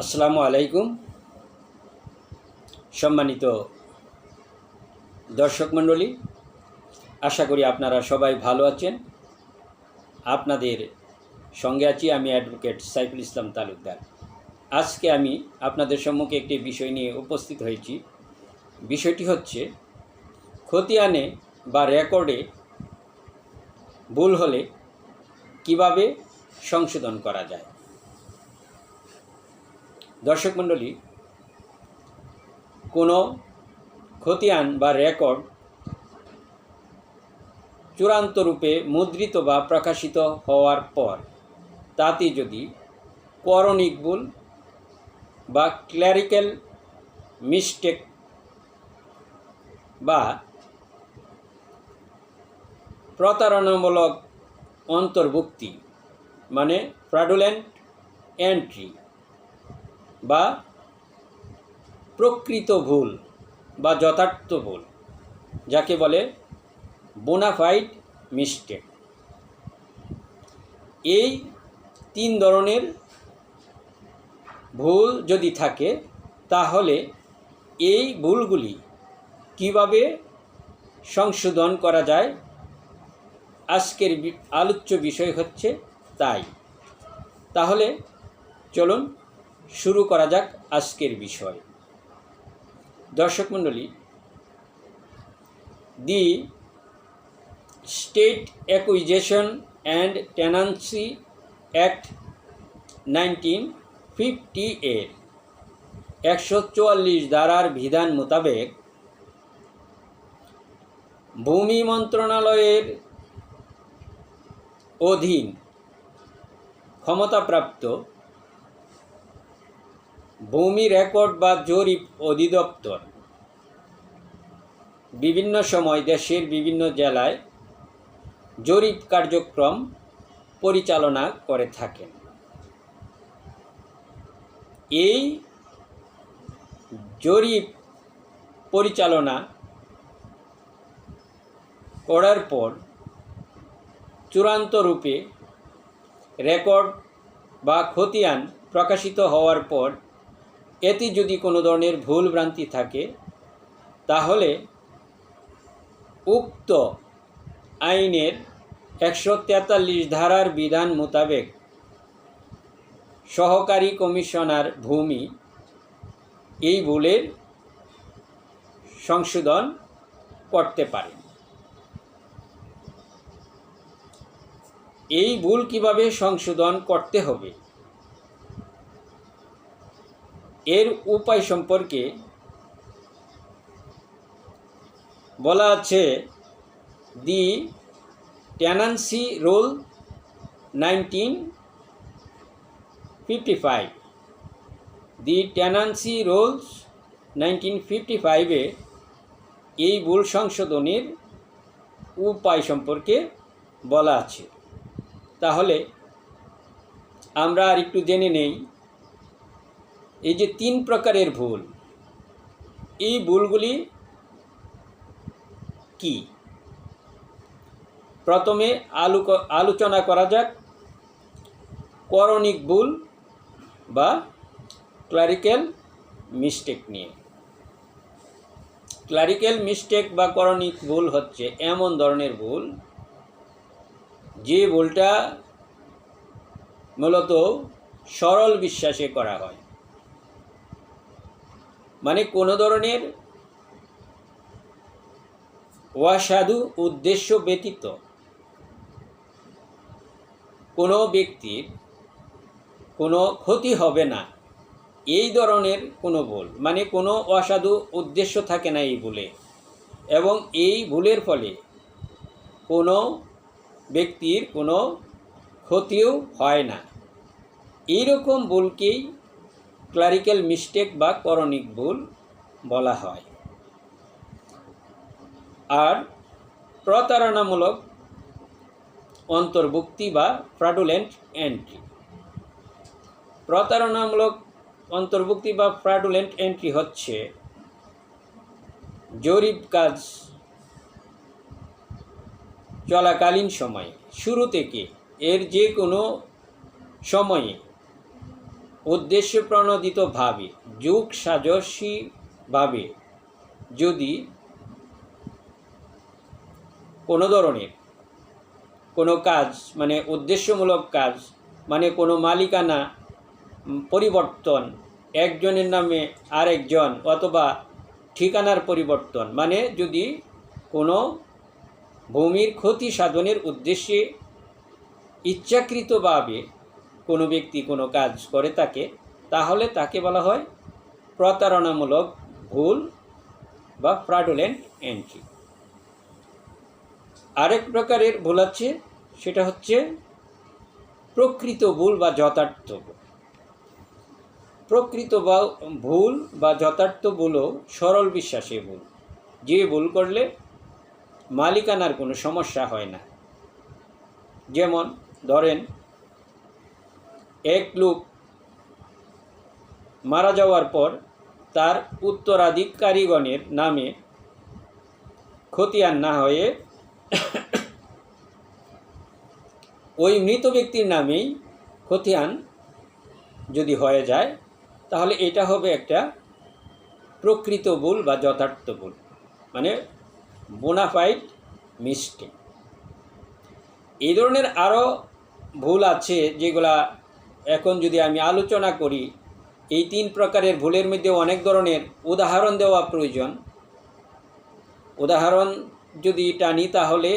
আসসালামু আলাইকুম। সম্মানিত দর্শক মণ্ডলী, আশা করি আপনারা সবাই ভালো আছেন। আপনাদের সঙ্গে আছি আমি অ্যাডভোকেট সাইফুল ইসলাম তালুকদার। আজকে আমি আপনাদের সম্মুখে একটি বিষয় নিয়ে উপস্থিত হয়েছি। বিষয়টি হচ্ছে, খতিয়ানে বা রেকর্ডে ভুল হলে কীভাবে সংশোধন করা যায়? দর্শক মণ্ডলী, কোনো খতিয়ান বা রেকর্ড চূড়ান্ত রূপে মুদ্রিত বা প্রকাশিত হওয়ার পর, তাতে যদি করণিক ভুল বা ক্ল্যারিক্যাল মিস্টেক বা প্রতারণামূলক অন্তর্ভুক্তি মানে ফ্রাডুলেন্ট এন্ট্রি বা প্রকৃত ভুল বা যথার্থ ভুল, যাকে বলে বোনাফাইড মিস্টেক এই তিন ধরনের ভুল যদি থাকে, তাহলে এই ভুলগুলি কীভাবে সংশোধন করা যায়? আজকের আলোচ্য বিষয় হচ্ছে তাই। তাহলে চলুন শুরু করা যাক আজকের বিষয়। দর্শক মণ্ডলী, the state acquisition and tenancy act nineteen fifty এর একশো চুয়াল্লিশ ধারার বিধান মোতাবেক ভূমি মন্ত্রণালয়ের অধীন ক্ষমতাপ্রাপ্ত ভূমি রেকর্ড বা জরিপ অধিদপ্তর। বিভিন্ন সময় দেশের বিভিন্ন জেলায় জরিপ কার্যক্রম পরিচালনা করে থাকেন। এই জরিপ পরিচালনা করার পর চূড়ান্ত রূপে রেকর্ড বা খতিয়ান প্রকাশিত হওয়ার পর এতে যদি কোনো ধরনের ভুল ভ্রান্তি থাকে, তাহলে উক্ত আইনের একশো তেতাল্লিশ ধারার বিধান মোতাবেক সহকারী কমিশনার ভূমি এই ভুলের সংশোধন করতে পারেন এই ভুল কীভাবে সংশোধন করতে হবে? এর উপায় সম্পর্কে বলা আছে, the tenancy rule nineteen fifty five. The tenancy rules nineteen fifty ফাইভে এই ভুল সংশোধনের উপায় সম্পর্কে বলা আছে। তাহলে আমরা আর একটু জেনে নেই এই যে তিন প্রকারের ভুল, এই ভুলগুলি কি? প্রথমে আলু আলোচনা করা যাক, করণিক ভুল বা ক্লারিক্যাল মিস্টেক নিয়ে। ক্লারিক্যাল মিস্টেক বা করণিক ভুল হচ্ছে এমন ধরনের ভুল, যে ভুলটা মূলত সরল বিশ্বাসে করা হয়। মানে কোনো ধরনের অসাধু উদ্দেশ্য ব্যতীত কোনো ব্যক্তির কোনো ক্ষতি হবে না। এই ধরনের কোনো ভুল মানে কোনো অসাধু উদ্দেশ্য থাকে না এই ভুলে। এবং এই ভুলের ফলে কোনো ব্যক্তির কোনো ক্ষতিও হয় না। এইরকম ভুলকেই ক্লারিক্যাল মিস্টেক বা করণিক ভুল বলা হয়। আর প্রতারণামূলক অন্তর্ভুক্তি বা ফ্রাডুলেন্ট এন্ট্রি। প্রতারণামূলক অন্তর্ভুক্তি বা ফ্রাডুলেন্ট এন্ট্রি হচ্ছে জরিপ কাজ চলাকালীন সময়ে, শুরু থেকে এর যে কোনো সময়ে উদ্দেশ্য প্রণোদিতভাবে যুগ সাজসীভাবে যদি কোনো ধরনের কোনো কাজ মানে উদ্দেশ্যমূলক কাজ মানে কোনো মালিকানা পরিবর্তন, একজনের নামে আরেকজন অথবা ঠিকানার পরিবর্তন মানে যদি কোনো ভূমির ক্ষতি সাধনের উদ্দেশ্যে ইচ্ছাকৃতভাবে কোনো ব্যক্তি কোনো কাজ করে থাকে তাহলে তাকে বলা হয় প্রতারণামূলক ভুল বা ফ্রাডুলেন্ট এন্ট্রি। আরেক প্রকারের ভুল আছে, সেটা হচ্ছে প্রকৃত ভুল বা যথার্থ প্রকৃত বা ভুল বা যথার্থ ভুলও সরল বিশ্বাসে ভুল। যে ভুল করলে মালিকানার কোনো সমস্যা হয় না। যেমন ধরেন এক লোক মারা যাওয়ার পর তার উত্তরাধিকারীগণের নামে খতিয়ান না হয়ে ওই মৃত ব্যক্তির নামেই খতিয়ান যদি হয়ে যায়, তাহলে এটা হবে একটা প্রকৃত ভুল বা যথার্থ ভুল। মানে বোনাফাইড মিস্টেক এই ধরনের আরও ভুল আছে যেগুলা এখন যদি আমি আলোচনা করি, এই তিন প্রকারের ভুলের মধ্যে অনেক ধরনের উদাহরণ দেওয়া প্রয়োজন। উদাহরণ যদি টানি তাহলে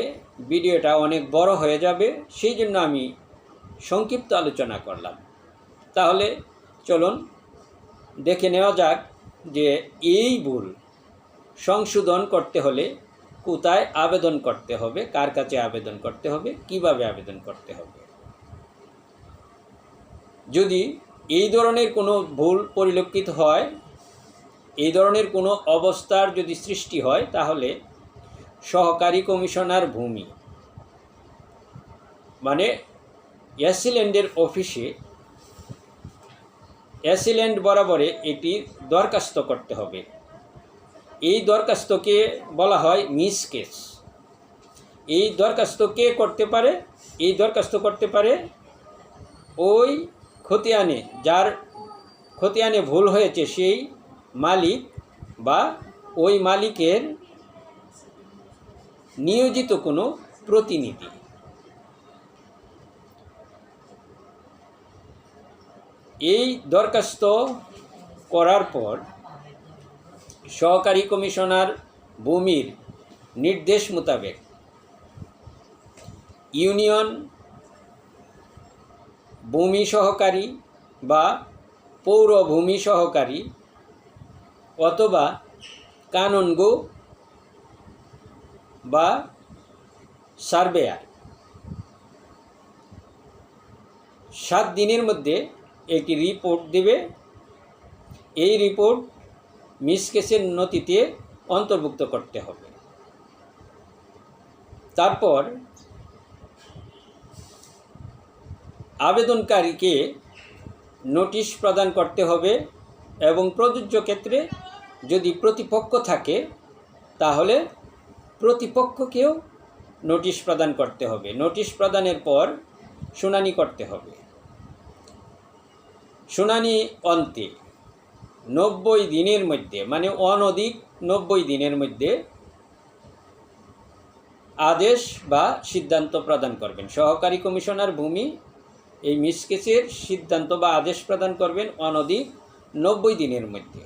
ভিডিওটা অনেক বড় হয়ে যাবে, সেই জন্য আমি সংক্ষিপ্ত আলোচনা করলাম। তাহলে চলুন দেখে নেওয়া যাক যে এই ভুল সংশোধন করতে হলে কোথায় আবেদন করতে হবে, কার কাছে আবেদন করতে হবে, কীভাবে আবেদন করতে হবে। যদি এই ধরনের কোনো ভুল পরিলক্ষিত হয়, এই ধরনের কোনো অবস্থার যদি সৃষ্টি হয়, তাহলে সহকারী কমিশনার ভূমি মানে অ্যাসিল্যান্ডের অফিসে অ্যাসিল্যান্ড বরাবরে একটি দরখাস্ত করতে হবে। এই দরখাস্তকে বলা হয় মিস কেস। এই দরখাস্ত কে করতে পারে, এই দরখাস্ত করতে পারে ওই খতিয়ানে, যার খতিয়ানে ভুল হয়েছে, সেই মালিক বা ওই মালিকের নিয়োজিত কোনো প্রতিনিধি। এই দরখাস্ত করার পর সহকারী কমিশনার ভূমির নির্দেশ মোতাবেক ইউনিয়ন ভূমি সহকারী বা পৌর ভূমি সহকারী অথবা কাননগো বা সার্ভেয়ার। সাত দিনের মধ্যে একটি রিপোর্ট দেবে। এই রিপোর্ট মিস কেসের নথিতে অন্তর্ভুক্ত করতে হবে। তারপর আবেদনকারীকে নোটিশ প্রদান করতে হবে এবং প্রযোজ্য ক্ষেত্রে যদি প্রতিপক্ষ থাকে, তাহলে প্রতিপক্ষকেও নোটিশ প্রদান করতে হবে। নোটিশ প্রদানের পর শুনানি করতে হবে। শুনানি অন্তে নব্বই দিনের মধ্যে মানে অনধিক নব্বই দিনের মধ্যে আদেশ বা সিদ্ধান্ত প্রদান করবেন। সহকারী কমিশনার ভূমি এই মিসকেসের সিদ্ধান্ত বা আদেশ প্রদান করবেন অনধিক নব্বই দিনের মধ্যে।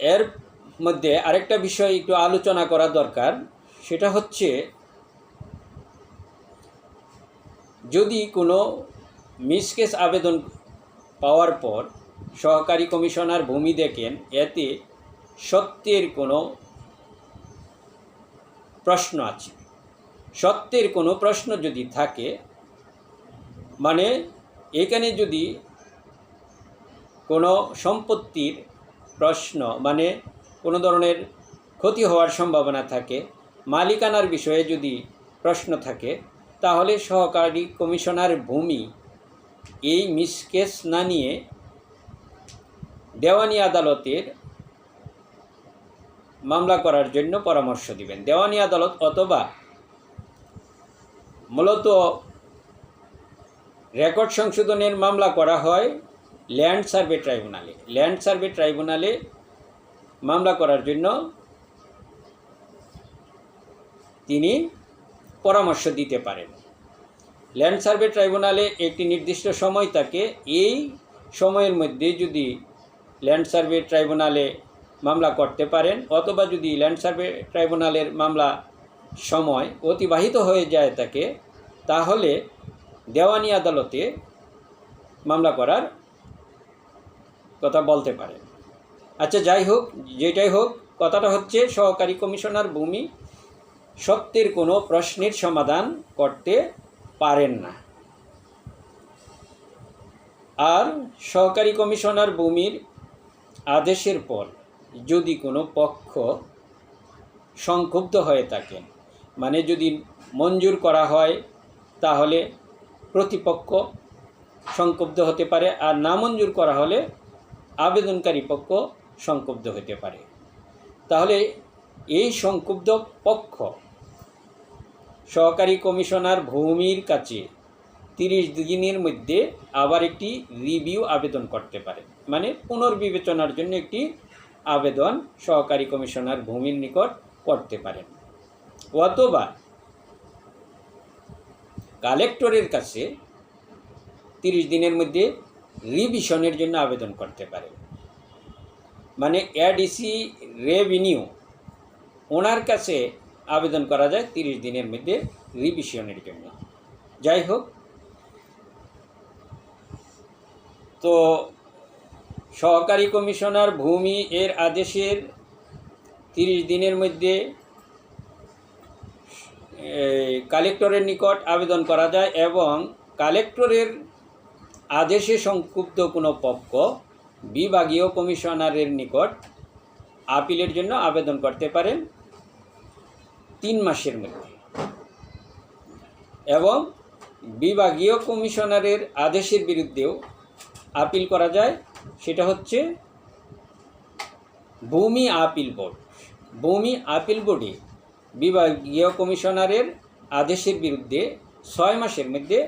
এর মধ্যে আরেকটা বিষয় একটু আলোচনা করা দরকার, সেটা হচ্ছে যদি কোনো মিসকেস আবেদন পাওয়ার পর সহকারী কমিশনার ভূমি দেখেন এতে সত্যের কোনো প্রশ্ন আছে সত্যের কোনো প্রশ্ন যদি থাকে মানে এখানে যদি কোনো সম্পত্তির প্রশ্ন মানে কোনো ধরনের ক্ষতি হওয়ার সম্ভাবনা থাকে, মালিকানার বিষয়ে যদি প্রশ্ন থাকে, তাহলে সহকারী কমিশনার ভূমি এই মিসকেস না নিয়ে দেওয়ানি আদালতের মামলা করার জন্য পরামর্শ দিবেন। দেওয়ানি আদালত অথবা মূলত রেকর্ড সংশোধনের মামলা করা হয় ল্যান্ড সার্ভে ট্রাইব্যুনালে। ল্যান্ড সার্ভে ট্রাইব্যুনালে মামলা করার জন্য তিনি পরামর্শ দিতে পারেন। ল্যান্ড সার্ভে ট্রাইব্যুনালে একটি নির্দিষ্ট সময় থাকে। এই সময়ের মধ্যে যদি ল্যান্ড সার্ভে ট্রাইব্যুনালে মামলা করতে পারেন অথবা যদি ল্যান্ড সার্ভে ট্রাইব্যুনালের মামলা সময় অতিবাহিত হয়ে যায় থাকে তাহলে দেওয়ানি আদালতে মামলা করার কথা বলতে পারেন আচ্ছা যাই হোক, যেটাই হোক, কথাটা হচ্ছে সহকারী কমিশনার ভূমি সত্যের কোনো প্রশ্নের সমাধান করতে পারেন না। আর সহকারী কমিশনার ভূমির আদেশের পর যদি কোনো পক্ষ সংক্ষুব্ধ হয়ে থাকেন মানে যদি মঞ্জুর করা হয়, তাহলে প্রতিপক্ষ সংক্ষুব্ধ হতে পারে, আর না মঞ্জুর করা হলে আবেদনকারী পক্ষ সংক্ষুব্ধ হতে পারে। তাহলে এই সংক্ষুব্ধ পক্ষ সহকারী কমিশনার ভূমির কাছে তিরিশ দিনের মধ্যে আবার একটি রিভিউ আবেদন করতে পারে। মানে পুনর্বিবেচনার জন্য একটি আবেদন সহকারী কমিশনার ভূমির নিকট করতে পারেন। অথবা কালেক্টরের কাছে তিরিশ দিনের মধ্যে রিভিশনের জন্য আবেদন করতে পারে মানে এডিসি রেভিনিউ ওনার কাছে আবেদন করা যায় তিরিশ দিনের মধ্যে রিভিশনের জন্য। যাই হোক, তো সহকারী কমিশনার ভূমি এর আদেশের তিরিশ দিনের মধ্যে কালেক্টরের নিকট আবেদন করা যায় এবং কালেক্টরের আদেশে সংক্ষুব্ধ কোনো পক্ষ বিভাগীয় কমিশনারের নিকট আপিলের জন্য আবেদন করতে পারেন তিন মাসের মধ্যে। এবং বিভাগীয় কমিশনারের আদেশের বিরুদ্ধেও আপিল করা যায়, সেটা হচ্ছে ভূমি আপিল বোর্ড। ভূমি আপিল বোর্ডে বিভাগীয় কমিশনারের আদেশের বিরুদ্ধে ছয় মাসের মধ্যে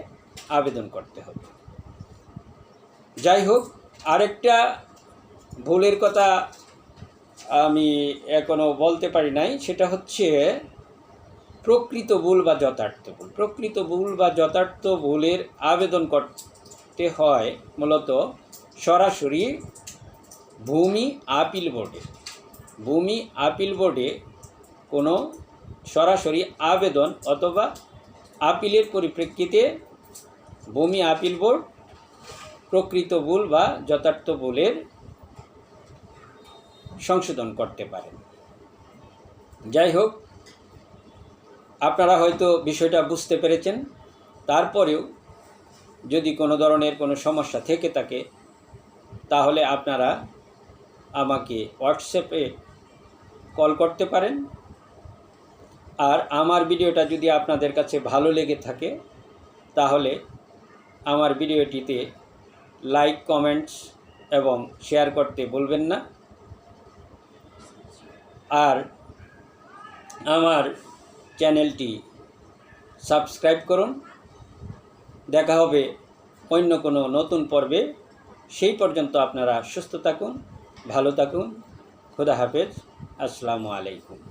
আবেদন করতে হবে। যাই হোক আরেকটা ভুলের কথা আমি এখনও বলতে পারি নাই, সেটা হচ্ছে প্রকৃত ভুল বা যথার্থ ভুল। প্রকৃত ভুল বা যথার্থ ভুলের আবেদন করতে হয় মূলত সরাসরি ভূমি আপিল বোর্ডে। ভূমি আপিল বোর্ডে কোনো সরাসরি আবেদন অথবা আপিলের পরিপ্রেক্ষিতে ভূমি আপিল বোর্ড, প্রকৃত ভুল বা যথার্থ ভুলের সংশোধন করতে পারেন যাই হোক, আপনারা হয়তো বিষয়টা বুঝতে পেরেছেন। তারপরেও যদি কোনো ধরনের কোনো সমস্যা থেকে থাকে, তাহলে আপনারা আমাকে হোয়াটসঅ্যাপে কল করতে পারেন। আর আমার ভিডিওটা যদি আপনাদের কাছে ভালো লেগে থাকে, তাহলে আমার ভিডিওটিতে লাইক, কমেন্টস এবং শেয়ার করতে বলবেন না। আর আমার চ্যানেলটি সাবস্ক্রাইব করুন। দেখা হবে অন্য কোনো নতুন পর্বে। সেই পর্যন্ত আপনারা সুস্থ থাকুন, ভালো থাকুন। খুদা হাফেজ। আসসালামু আলাইকুম।